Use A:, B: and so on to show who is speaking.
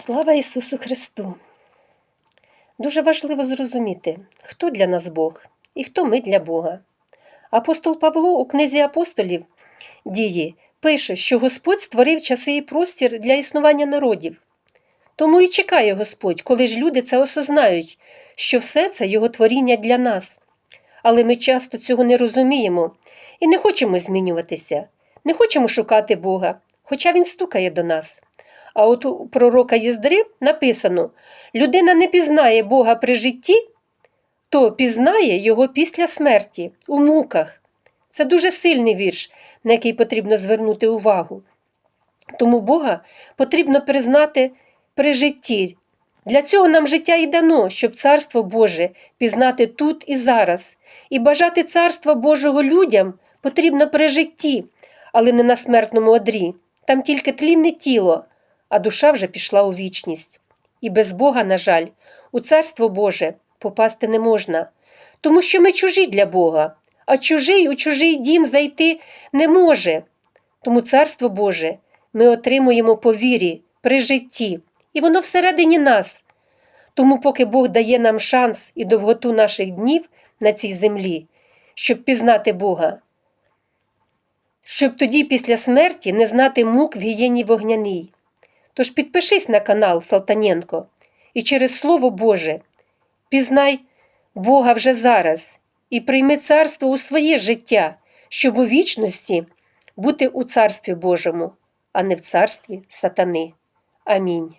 A: Слава Ісусу Христу! Дуже важливо зрозуміти, хто для нас Бог і хто ми для Бога. Апостол Павло у книзі апостолів дії пише, що Господь створив часи і простір для існування народів. Тому і чекає Господь, коли ж люди це осознають, що все це Його творіння для нас. Але ми часто цього не розуміємо і не хочемо змінюватися, не хочемо шукати Бога, хоча Він стукає до нас. А от у пророка Єздри написано: людина не пізнає Бога при житті, то пізнає його після смерті, у муках. Це дуже сильний вірш, на який потрібно звернути увагу. Тому Бога потрібно признати при житті. Для цього нам життя і дано, щоб Царство Боже пізнати тут і зараз. І бажати Царства Божого людям потрібно при житті, але не на смертному одрі. Там тільки тлінне тіло, а душа вже пішла у вічність. І без Бога, на жаль, у Царство Боже попасти не можна, тому що ми чужі для Бога, а чужий у чужий дім зайти не може. Тому Царство Боже ми отримуємо по вірі, при житті, і воно всередині нас. Тому, поки Бог дає нам шанс і довготу наших днів на цій землі, щоб пізнати Бога, щоб тоді після смерті не знати мук в гієні вогняній. Тож підпишись на канал Салтаненко і через Слово Боже пізнай Бога вже зараз і прийми царство у своє життя, щоб у вічності бути у Царстві Божому, а не в царстві сатани. Амінь.